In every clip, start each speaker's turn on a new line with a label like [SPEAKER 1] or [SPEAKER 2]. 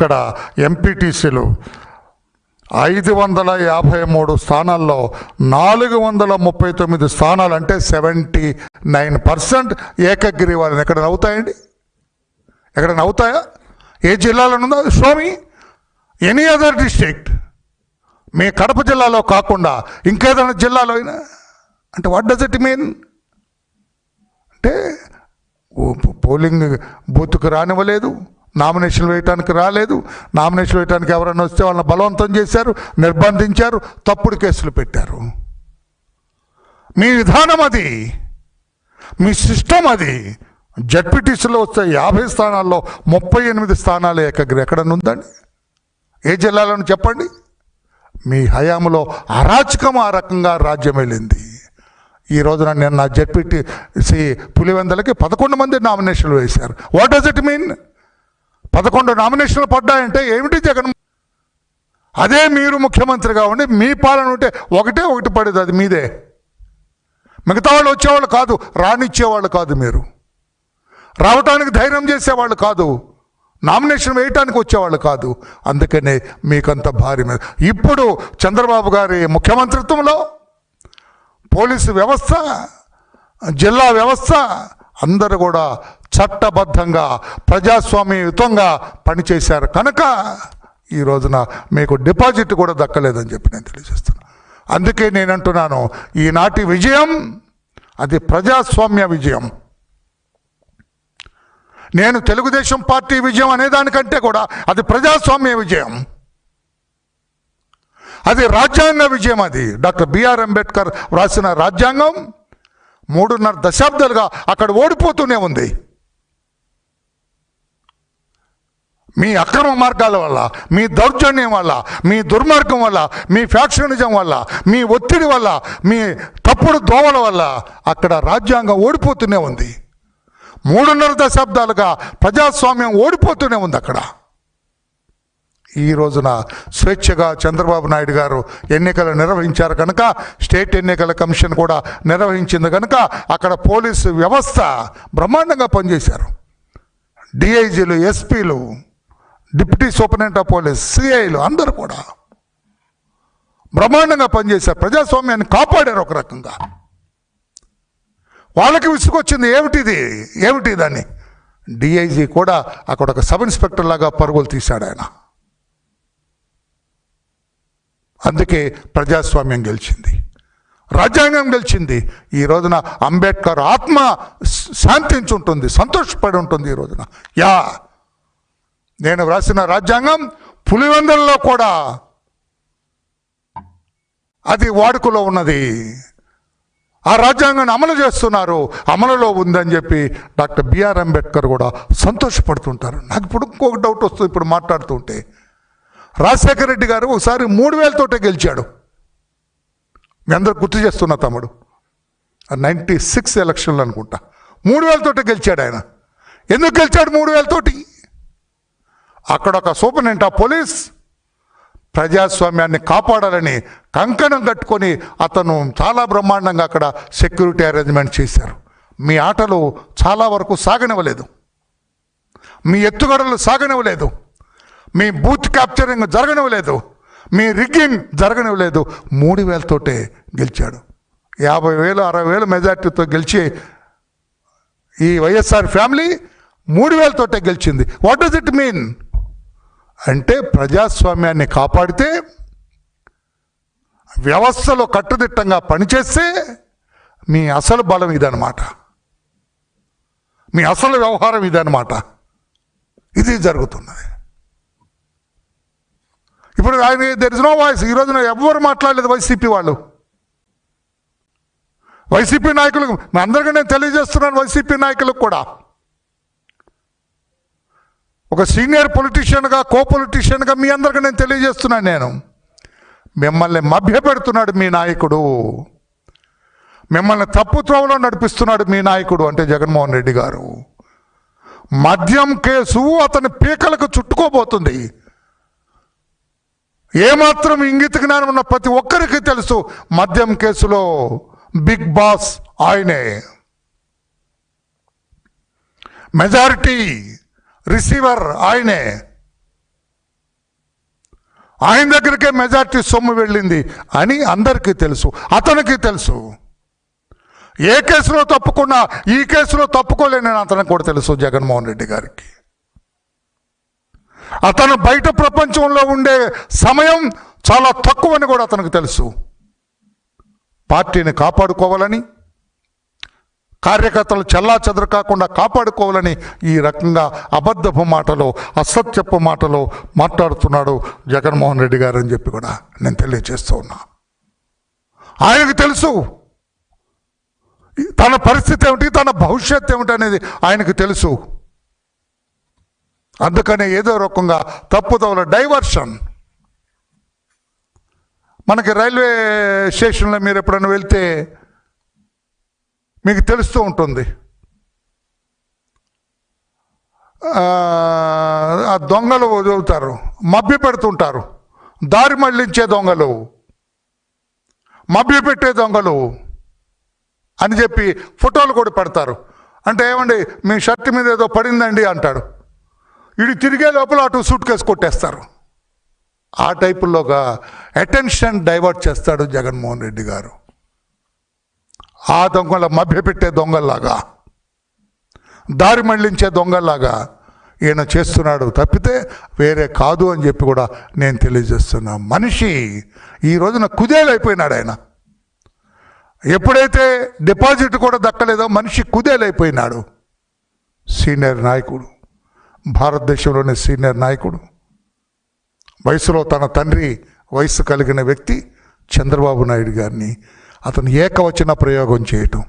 [SPEAKER 1] ఇక్కడ ఎంపీటీసీలు ఐదు వందల యాభై మూడు స్థానాల్లో నాలుగు వందల ముప్పై తొమ్మిది స్థానాలు అంటే సెవెంటీ నైన్ పర్సెంట్ ఏకగ్రీవాలని ఎక్కడ నవ్వుతాయండి? ఎక్కడ నవ్వుతాయా? ఏ జిల్లాలో ఉందో? స్వామి ఎనీ అదర్ డిస్ట్రిక్ట్. మీ కడప జిల్లాలో కాకుండా ఇంకేదైనా జిల్లాలో అయినా? అంటే వాట్ డస్ ఇట్ మీన్ అంటే పోలింగ్ బూత్కు రానివ్వలేదు. నామినేషన్ వేయటానికి రాలేదు. నామినేషన్ వేయటానికి ఎవరైనా వస్తే వాళ్ళని బలవంతం చేశారు నిర్బంధించారు తప్పుడు కేసులు పెట్టారు. మీ విధానం అది. మీ సిస్టమ్ అది. జడ్పీటీసీలో వస్తే యాభై స్థానాల్లో ముప్పై ఎనిమిది స్థానాలు ఏకగ్రి ఎక్కడన్నా ఉందండి ఏ జిల్లాలను చెప్పండి. మీ హయాంలో అరాచకం ఆ రకంగా రాజ్యం వెళ్ళింది. ఈ రోజున నేను నా జడ్పీటీసీ పులివెందలకి పదకొండు మంది నామినేషన్లు వేశారు. వాట్ డస్ ఇట్ మీన్ పదకొండు నామినేషన్లు పడ్డాయంటే ఏమిటి జగన్? అదే మీరు ముఖ్యమంత్రిగా ఉండి మీ పాలన ఉంటే ఒకటే ఒకటి పడేది అది మీదే. మిగతా వాళ్ళు వచ్చేవాళ్ళు కాదు రానిచ్చేవాళ్ళు కాదు మీరు. రావటానికి ధైర్యం చేసేవాళ్ళు కాదు నామినేషన్ వేయటానికి వచ్చేవాళ్ళు కాదు. అందుకనే మీకంత భారీ మీద. ఇప్పుడు చంద్రబాబు గారి ముఖ్యమంత్రిత్వంలో పోలీసు వ్యవస్థ జిల్లా వ్యవస్థ అందరూ కూడా చట్టబద్ధంగా ప్రజాస్వామ్యయుతంగా పనిచేశారు. కనుక ఈ రోజున మీకు డిపాజిట్ కూడా దక్కలేదని చెప్పి నేను తెలియజేస్తున్నాను అందుకే నేను అంటున్నాను ఈనాటి విజయం అది ప్రజాస్వామ్య విజయం. నేను తెలుగుదేశం పార్టీ విజయం అనేదానికంటే కూడా అది ప్రజాస్వామ్య విజయం. అది రాజ్యాంగ విజయం అది. డాక్టర్ బిఆర్ అంబేద్కర్ వ్రాసిన రాజ్యాంగం మూడున్నర దశాబ్దాలుగా అక్కడ ఓడిపోతూనే ఉంది. మీ అక్రమ మార్గాల వల్ల మీ దౌర్జన్యం వల్ల మీ దుర్మార్గం వల్ల మీ ఫ్యాక్షనిజం వల్ల మీ ఒత్తిడి వల్ల మీ తప్పుడు దోమల వల్ల అక్కడ రాజ్యాంగం ఓడిపోతూనే ఉంది. మూడున్నర దశాబ్దాలుగా ప్రజాస్వామ్యం ఓడిపోతూనే ఉంది అక్కడ. ఈ రోజున స్వేచ్ఛగా చంద్రబాబు నాయుడు గారు ఎన్నికలు నిర్వహించారు కనుక స్టేట్ ఎన్నికల కమిషన్ కూడా నిర్వహించింది కనుక అక్కడ పోలీసు వ్యవస్థ బ్రహ్మాండంగా పనిచేశారు. డిఐజీలు ఎస్పీలు డిప్యూటీ సూపరింటెండెంట్ ఆఫ్ పోలీస్ సిఐలు అందరూ కూడా బ్రహ్మాండంగా పనిచేశారు. ప్రజాస్వామ్యాన్ని కాపాడారు ఒక రకంగా. వాళ్ళకి విసుగొచ్చింది ఏమిటిది? ఏమిటి దాన్ని? డిఐజీ కూడా అక్కడ ఒక సబ్ ఇన్స్పెక్టర్ లాగా పరుగులు తీశాడు ఆయన. అందుకే ప్రజాస్వామ్యం గెలిచింది. రాజ్యాంగం గెలిచింది. ఈ రోజున అంబేద్కర్ ఆత్మ శాంతించి శాంతించుంటుంది సంతోషపడి ఉంటుంది ఈ రోజున. యా నేను వ్రాసిన రాజ్యాంగం పులివెందులలో కూడా అది వాడుకలో ఉన్నది. ఆ రాజ్యాంగాన్ని అమలు చేస్తున్నారు. అమలులో ఉందని చెప్పి డాక్టర్ బిఆర్ అంబేద్కర్ కూడా సంతోషపడుతుంటారు. నాకు ఇప్పుడు ఇంకొక డౌట్ వస్తుంది ఇప్పుడు మాట్లాడుతుంటే. రాజశేఖర రెడ్డి గారు ఒకసారి మూడు వేలతోటే గెలిచాడు. మీ అందరు గుర్తు చేస్తున్నా తమ్ముడు. నైంటీ సిక్స్ ఎలక్షన్లు అనుకుంటా. మూడు వేలతోటే గెలిచాడు ఆయన. ఎందుకు గెలిచాడు మూడు వేలతోటి అక్కడ ఒక సూపరింటెంట్ ఆ పోలీస్ ప్రజాస్వామ్యాన్ని కాపాడాలని కంకణం కట్టుకొని అతను చాలా బ్రహ్మాండంగా అక్కడ సెక్యూరిటీ అరేంజ్మెంట్ చేశారు. మీ ఆటలు చాలా వరకు సాగనివ్వలేదు. మీ ఎత్తుగడలు సాగనివ్వలేదు. మీ బూత్ క్యాప్చరింగ్ జరగనివ్వలేదు. మీ రిగ్గింగ్ జరగనివ్వలేదు. మూడు వేలతోటే గెలిచాడు. యాభై వేలు అరవై వేలు మెజార్టీతో గెలిచి ఈ వైఎస్ఆర్ ఫ్యామిలీ మూడు వేలతోటే గెలిచింది. వాట్ డస్ ఇట్ మీన్ అంటే ప్రజాస్వామ్యాన్ని కాపాడితే వ్యవస్థలో కట్టుదిట్టంగా పనిచేస్తే మీ అసలు బలం ఇదనమాట మీ అసలు వ్యవహారం ఇదనమాట ఇది జరుగుతున్నది. ఇప్పుడు ఆయన దెర్ ఇస్ నో వాయిస్ ఈ రోజున ఎవ్వరు మాట్లాడలేదు వైసీపీ వాళ్ళు. వైసీపీ నాయకులకు అందరికీ నేను తెలియజేస్తున్నాను వైసీపీ నాయకులకు కూడా. ఒక సీనియర్ పొలిటీషియన్గా కో పొలిటీషియన్గా మీ అందరికీ నేను తెలియజేస్తున్నాను నేను. మిమ్మల్ని మభ్యపెడుతున్నాడు మీ నాయకుడు. మిమ్మల్ని తప్పు త్రోవలో నడిపిస్తున్నాడు మీ నాయకుడు అంటే జగన్మోహన్ రెడ్డి గారు. మద్యం కేసు అతని పీకలకు చుట్టుకోబోతుంది. ఏమాత్రం ఇంగిత జ్ఞానం ఉన్న ప్రతి ఒక్కరికి తెలుసు మద్యం కేసులో బిగ్ బాస్ ఆయనే. మెజారిటీ రిసీవర్ ఆయనే. ఆయన దగ్గరికే మెజారిటీ సొమ్ము వెళ్ళింది అని అందరికీ తెలుసు అతనికి తెలుసు. ఏ కేసులో తప్పుకున్నా ఈ కేసులో తప్పుకోలేనని అతనికి కూడా తెలుసు జగన్మోహన్ రెడ్డి గారికి. అతను బయట ప్రపంచంలో ఉండే సమయం చాలా తక్కువని కూడా అతనికి తెలుసు. పార్టీని కాపాడుకోవాలని కార్యకర్తలు చల్లా చెదరు కాకుండా కాపాడుకోవాలని ఈ రకంగా అబద్ధపు మాటలో అసత్యపు మాటలో మాట్లాడుతున్నాడు జగన్మోహన్ రెడ్డి గారు అని చెప్పి కూడా నేను తెలియజేస్తూ ఉన్నా. ఆయనకు తెలుసు. తన పరిస్థితి ఏమిటి తన భవిష్యత్తు ఏమిటి అనేది ఆయనకు తెలుసు. అందుకనే ఏదో రకంగా తప్పుదోవ డైవర్షన్. మనకి రైల్వే స్టేషన్లో మీరు ఎప్పుడైనా వెళ్తే మీకు తెలుస్తూ ఉంటుంది. ఆ, దొంగలు వదులుతారు మభ్య పెడుతుంటారు దారి మళ్ళించే దొంగలు. మభ్య పెట్టే దొంగలు అని చెప్పి ఫోటోలు కూడా పెడతారు. అంటే ఏమండి మీ షర్ట్ మీద ఏదో పడిందండి అంటాడు. వీడు తిరిగే లోపల అటు సూట్ కేసు కొట్టేస్తారు. ఆ టైపుల్లోగా అటెన్షన్ డైవర్ట్ చేస్తాడు జగన్మోహన్ రెడ్డి గారు. ఆ దొంగల మభ్యపెట్టే దొంగల్లాగా దారి మళ్ళించే దొంగల్లాగా ఈయన చేస్తున్నాడు తప్పితే వేరే కాదు అని చెప్పి కూడా నేను తెలియజేస్తున్నా. మనిషి ఈ రోజున కుదేలైపోయినాడు ఆయన. ఎప్పుడైతే డిపాజిట్ కూడా దక్కలేదో మనిషి కుదేలైపోయినాడు. సీనియర్ నాయకుడు. భారతదేశంలోని సీనియర్ నాయకుడు. వయసులో తన తండ్రి వయసు కలిగిన వ్యక్తి చంద్రబాబు నాయుడు గారిని అతను ఏకవచన ప్రయోగం చేయటం.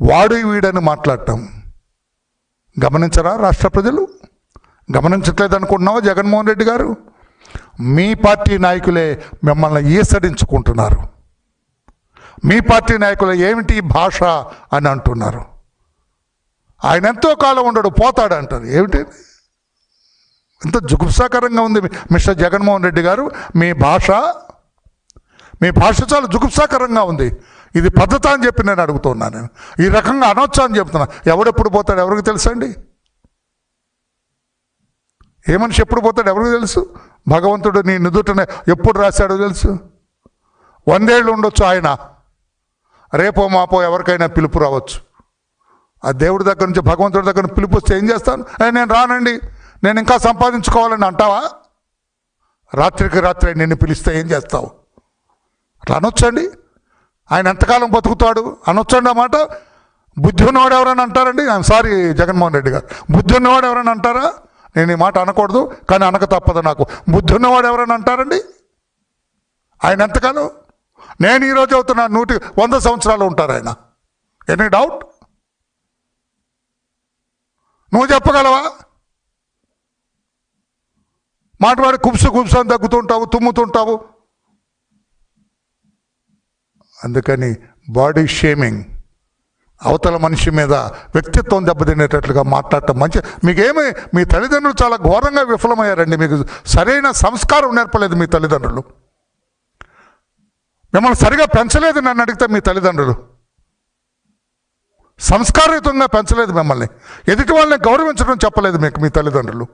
[SPEAKER 1] వాడు వీడని మాట్లాడటం. గమనించరా రాష్ట్ర ప్రజలు? గమనించట్లేదు అనుకుంటున్నావా జగన్మోహన్ రెడ్డి గారు? మీ పార్టీ నాయకులే మిమ్మల్ని ఈసడించుకుంటున్నారు. మీ పార్టీ నాయకులు ఏమిటి భాష అని అంటున్నారు. ఆయన ఎంతో కాలం ఉండడు పోతాడు అంటారు ఏమిటి? ఎంత జుగుప్సాకరంగా ఉంది మిస్టర్ జగన్మోహన్ రెడ్డి గారు. మీ భాష మీ భాష చాలా జుగుప్సాకరంగా ఉంది. ఇది పద్ధత అని చెప్పి నేను అడుగుతున్నాను నేను. ఈ రకంగా అనొచ్చా అని చెప్తున్నా. ఎవడెప్పుడు పోతాడు ఎవరికి తెలుసండి ఏ మనిషి ఎప్పుడు పోతాడు ఎవరికి తెలుసు? భగవంతుడు నీ నుదుటనే ఎప్పుడు రాశాడో తెలుసు? వందేళ్ళు ఉండొచ్చు ఆయన. రేపో మాపో ఎవరికైనా పిలుపు రావచ్చు. ఆ దేవుడి దగ్గర నుంచి భగవంతుడి దగ్గర నుంచి పిలుపు వస్తే ఏం చేస్తాను? నేను రానండి. నేను ఇంకా సంపాదించుకోవాలని అంటావా? రాత్రికి రాత్రి నిన్ను పిలిస్తే ఏం చేస్తావు? రానొచ్చండి. ఆయన ఎంతకాలం బతుకుతాడు? అనొచ్చండి అన్నమాట బుద్ధి ఉన్నవాడు ఎవరైనా అంటారండి? ఐఎమ్ సారీ జగన్మోహన్ రెడ్డి గారు. బుద్ధి ఉన్నవాడు ఎవరైనా అంటారా? నేను ఈ మాట అనకూడదు కానీ అనక తప్పదు నాకు. బుద్ధి ఉన్నవాడు ఎవరైనా అంటారండి? ఆయన ఎంతకాలం? నేను ఈరోజు అవుతున్నా నూటి వంద సంవత్సరాలు ఉంటారు ఆయన. Any doubt? నువ్వు చెప్పగలవా? మాట్లాడి కుప్సు కుప్సు అని తగ్గుతుంటావు తుమ్ముతుంటావు. అందుకని బాడీ షేమింగ్ అవతల మనిషి మీద వ్యక్తిత్వం దెబ్బతినేటట్లుగా మాట్లాడటం మంచి మీకేమి మీ తల్లిదండ్రులు చాలా ఘోరంగా విఫలమయ్యారండి. మీకు సరైన సంస్కారం నేర్పలేదు మీ తల్లిదండ్రులు. మిమ్మల్ని సరిగా పెంచలేదు నన్ను అడిగితే మీ తల్లిదండ్రులు. సంస్కారయుతంగా పెంచలేదు మిమ్మల్ని. ఎదుటి వాళ్ళని గౌరవించడం చెప్పలేదు మీకు మీ తల్లిదండ్రులు.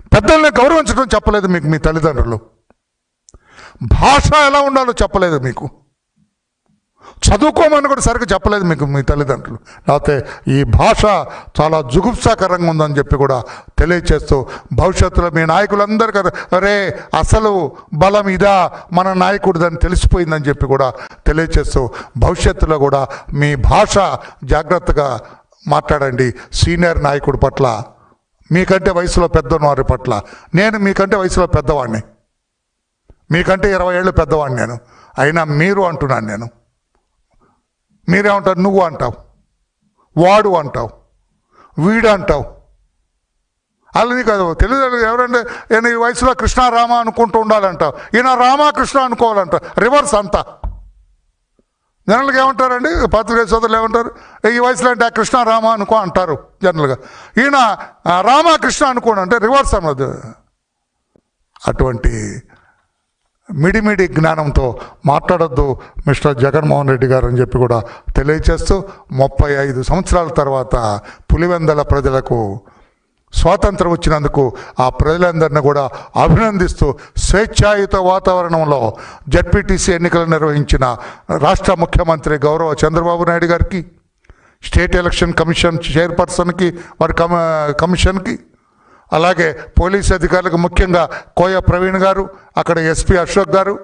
[SPEAKER 1] పెద్దల్ని గౌరవించడం చెప్పలేదు మీకు మీ తల్లిదండ్రులు. భాష ఎలా ఉండాలో చెప్పలేదు మీకు. చదువుకోమని కూడా సరిగ్గా చెప్పలేదు మీకు మీ తల్లిదండ్రులు. లేకపోతే ఈ భాష చాలా జుగుప్సాకరంగా ఉందని చెప్పి కూడా తెలియచేస్తూ భవిష్యత్తులో మీ నాయకులందరికీ అరే అసలు బలం ఇదా మన నాయకుడిదని తెలిసిపోయిందని చెప్పి కూడా తెలియచేస్తూ భవిష్యత్తులో కూడా మీ భాష జాగ్రత్తగా మాట్లాడండి సీనియర్ నాయకుడి పట్ల. మీకంటే వయసులో పెద్దవారి పట్ల. నేను మీకంటే వయసులో పెద్దవాడిని మీకంటే ఇరవై ఏళ్ళు పెద్దవాడిని నేను. అయినా మీరు అంటున్నాను నేను. మీరేమంటారు? నువ్వు అంటావు. వాడు అంటావు. వీడు అంటావు. అలాని కాదు తెలియదు ఎవరంటే నేను ఈ వయసులో కృష్ణ రామ అనుకుంటూ ఉండాలంటావు. ఈయన రామకృష్ణ అనుకోవాలంట రివర్స్ అంతా. జనరల్గా ఏమంటారండి? పత్రికా సోదరులు ఏమంటారు? ఈ వయసులో అంటే ఆ కృష్ణ రామ అనుకో అంటారు జనరల్గా. ఈయన రామకృష్ణ రామ అనుకోండి అంటే రివర్స్ అన్నది. అటువంటి మిడిమిడి జ్ఞానంతో మాట్లాడొద్దు మిస్టర్ జగన్మోహన్ రెడ్డి గారు అని చెప్పి కూడా తెలియచేస్తూ ముప్పై ఐదు సంవత్సరాల తర్వాత పులివెందల ప్రజలకు స్వాతంత్రం వచ్చినందుకు ఆ ప్రజలందరినీ కూడా అభినందిస్తూ స్వేచ్ఛాయుత వాతావరణంలో జడ్పీటీసీ ఎన్నికలు నిర్వహించిన రాష్ట్ర ముఖ్యమంత్రి గౌరవ చంద్రబాబు నాయుడు గారికి స్టేట్ ఎలక్షన్ కమిషన్ చైర్పర్సన్కి వారి కమ కమిషన్కి అలాగే పోలీస్ అధికారులకు ముఖ్యంగా కోయ ప్రవీణ్ గారు అక్కడ ఎస్పీ అశోక్ గారు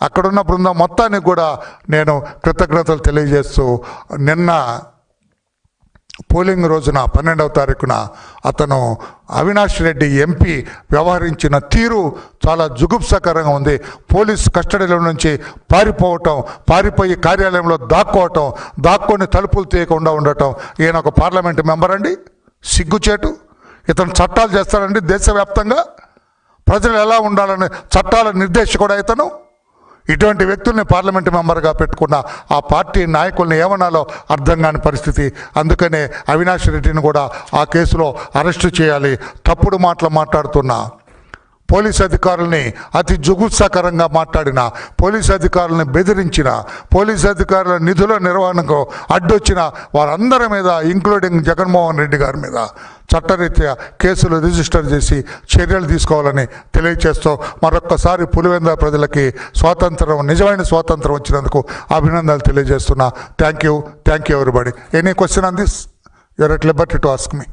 [SPEAKER 1] అక్కడున్న బృందం మొత్తానికి కూడా నేను కృతజ్ఞతలు తెలియజేస్తూ నిన్న పోలింగ్ రోజున పన్నెండవ తారీఖున అతను అవినాష్ రెడ్డి ఎంపీ వ్యవహరించిన తీరు చాలా జుగుప్సకరంగా ఉంది. పోలీస్ కస్టడీలో నుంచి పారిపోవటం పారిపోయి కార్యాలయంలో దాక్కోవటం దాక్కొని తలుపులు తీయకుండా ఉండటం. ఈయన ఒక పార్లమెంట్ మెంబర్ అండి. సిగ్గుచేటు. ఇతను చట్టాలు చేస్తాడండి దేశవ్యాప్తంగా. ప్రజలు ఎలా ఉండాలని చట్టాల నిర్దేశకుడు ఇతను ఇటువంటి వ్యక్తుల్ని పార్లమెంట్ మెంబర్గా పెట్టుకున్న ఆ పార్టీ నాయకుల్ని ఏమనాలో అర్థం కాని పరిస్థితి. అందుకనే అవినాష్ రెడ్డిని కూడా ఆ కేసులో అరెస్టు చేయాలి. తప్పుడు మాటలు మాట్లాడుతున్నా. పోలీస్ అధికారుల్ని అతి జుగుత్సాకరంగా మాట్లాడిన పోలీస్ అధికారులను బెదిరించిన పోలీస్ అధికారుల నిధుల నిర్వహణకు అడ్డొచ్చిన వారందరి మీద ఇంక్లూడింగ్ జగన్మోహన్ రెడ్డి గారి మీద చట్టరీత్యా కేసులు రిజిస్టర్ చేసి చర్యలు తీసుకోవాలని తెలియజేస్తూ మరొక్కసారి పులివెంద ప్రజలకి స్వాతంత్రం నిజమైన స్వాతంత్రం వచ్చినందుకు అభినందనలు తెలియజేస్తున్నా. Thank you thank you everybody any question on this you are at liberty to ask me